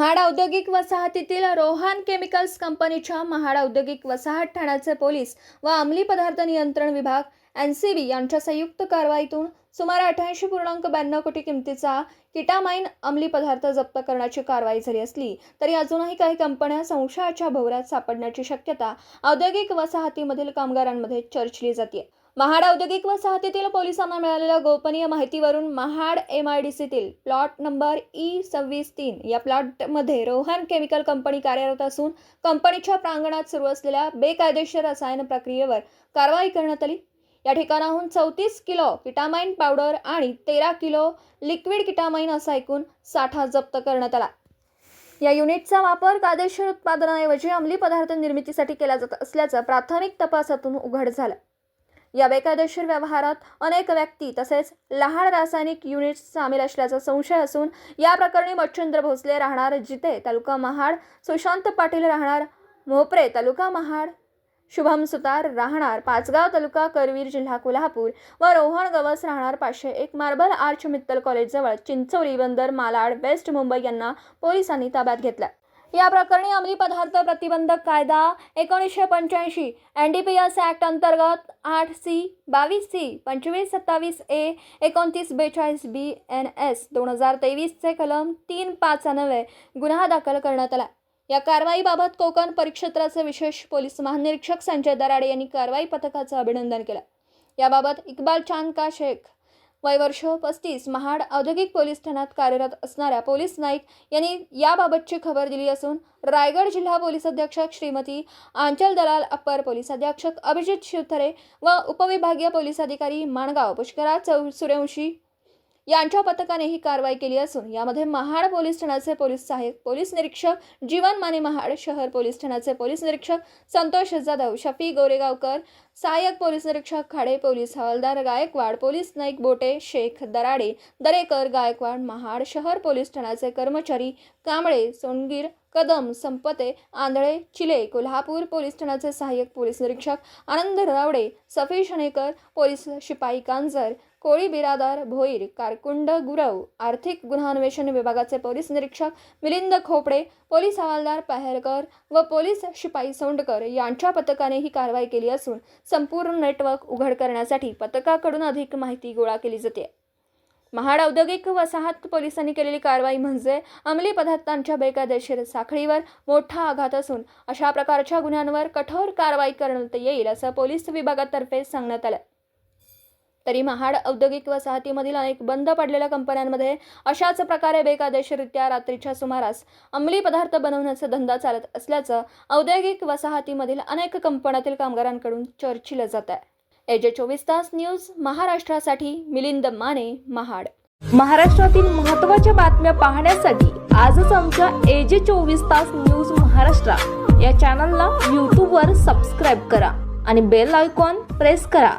महाड औद्योगिक वसाहतीतील रोहान केमिकल्स कंपनीच्या महाड औद्योगिक वसाहत ठाण्याचे पोलीस व अंमली पदार्थ नियंत्रण विभाग एन सी बी यांच्या संयुक्त कारवाईतून सुमारे अठ्याऐंशी पूर्णांक ब्याण्णव कोटी किमतीचा किटामाइन अंमली पदार्थ जप्त करण्याची कारवाई झाली असली तरी अजूनही काही कंपन्या संशयाच्या भोवऱ्यात सापडण्याची शक्यता औद्योगिक वसाहतीमधील कामगारांमध्ये चर्चली जाते महाड औद्योगिक वसाहतीतील पोलिसांना मिळालेल्या गोपनीय माहितीवरून महाड एम आय डी सीतील प्लॉट नंबर ई सव्वीस तीन या प्लॉटमध्ये रोहन केमिकल कंपनी कार्यरत असून कंपनीच्या प्रांगणात सुरू असलेल्या बेकायदेशीर रसायन प्रक्रियेवर कारवाई करण्यात आली. या ठिकाणाहून चौतीस किलो किटामाइन पावडर आणि तेरा किलो लिक्विड किटामाइन असा एकूण साठा जप्त करण्यात आला. या युनिटचा वापर कायदेशीर उत्पादनाऐवजी अंमली पदार्थ निर्मितीसाठी केला जात असल्याचं प्राथमिक तपासातून उघड झालं. या बेकायदेशीर व्यवहारात अनेक व्यक्ती तसेच लहान रासायनिक युनिट्स सामील असल्याचा संशय असून या प्रकरणी मच्छिंद्र भोसले राहणार जिते तालुका महाड सुशांत पाटील राहणार मोपरे तालुका महाड शुभम सुतार राहणार पाचगाव तालुका करवीर जिल्हा कोल्हापूर व रोहन गवस राहणार पाचशे एक मार्बल आर्च मित्तल कॉलेजजवळ चिंचोली बंदर मालाड वेस्ट मुंबई यांना पोलिसांनी ताब्यात घेतल्या या प्रकरणी अंमली पदार्थ प्रतिबंधक कायदा एकोणीसशे पंच्याऐंशी N D P S act अंतर्गत आठ सी बावीस सी पंचवीस सत्तावीस ए एकोणतीस बेचाळीस बी एन एस दोन हजार तेवीसचे कलम तीन पाच गुन्हा दाखल करण्यात आला. या कारवाईबाबत कोकण परिक्षेत्राचे विशेष पोलीस महानिरीक्षक संजय दराडे यांनी कारवाई पथकाचं अभिनंदन केलं. याबाबत इक्बाल चांद का शेख वय वर्ष पस्तीस महाड औद्योगिक पोलीस ठाण्यात कार्यरत असणाऱ्या पोलीस नाईक यांनी याबाबतची खबर दिली असून रायगड जिल्हा पोलीस अधीक्षक श्रीमती आंचल दलाल अप्पर पोलीस अधीक्षक अभिजित शिवथरे व उपविभागीय पोलीस अधिकारी माणगाव पुष्करा चौ सूर्यवंशी यांच्या पथकाने ही कारवाई केली असून यामध्ये महाड पोलीस ठाण्याचे पोलीस सहाय्यक पोलीस निरीक्षक जीवन माने महाड शहर पोलीस ठाण्याचे पोलीस निरीक्षक संतोष जाधव शफी गोरेगावकर सहाय्यक पोलीस निरीक्षक खाडे पोलीस हवालदार गायकवाड पोलीस नाईक बोटे शेख दराडे दरेकर गायकवाड महाड शहर पोलीस ठाण्याचे कर्मचारी कांबळे सोनगीर कदम संपते आंधळे चिले कोल्हापूर पोलीस ठाण्याचे सहाय्यक पोलीस निरीक्षक आनंद रावडे सफी शणेकर पोलीस शिपाई कांजर कोळी बिरादार भोईर कारकुंड गुरव आर्थिक गुन्हान्वेषण विभागाचे पोलीस निरीक्षक मिलिंद खोपडे पोलीस हवालदार पहेरकर व पोलीस शिपाई सोंडकर यांच्या पथकाने ही कारवाई केली असून संपूर्ण नेटवर्क उघड करण्यासाठी पथकाकडून अधिक माहिती गोळा केली जाते. महाड औद्योगिक वसाहत पोलिसांनी केलेली कारवाई म्हणजे अंमली पदार्थांच्या बेकायदेशीर साखळीवर मोठा आघात असून अशा प्रकारच्या गुन्ह्यांवर कठोर कारवाई करण्यात येईल असं पोलीस विभागातर्फे सांगण्यात आलं. तरी महाड औद्योगिक वसाहतीमधील अनेक बंद पडलेल्या कंपन्यांमध्ये अशाच प्रकारे बेकायदेशीररित्या रात्रीच्या सुमारास अंमली पदार्थ बनवण्याचा धंदा चालत असल्याचं औद्योगिक वसाहतीमधील अनेक कंपन्यातील कामगारांकडून चर्चिलं जात आहे एजे चोवीस तास न्यूज महाराष्ट्रासाठी मिलिंद माने महाड. महाराष्ट्रातील महत्त्वाच्या बातम्या पाहण्यासाठी आजच आमच्या एजे चोवीस तास न्यूज महाराष्ट्र या चॅनलला यूट्यूबवर सबस्क्राईब करा आणि बेल आयकॉन प्रेस करा.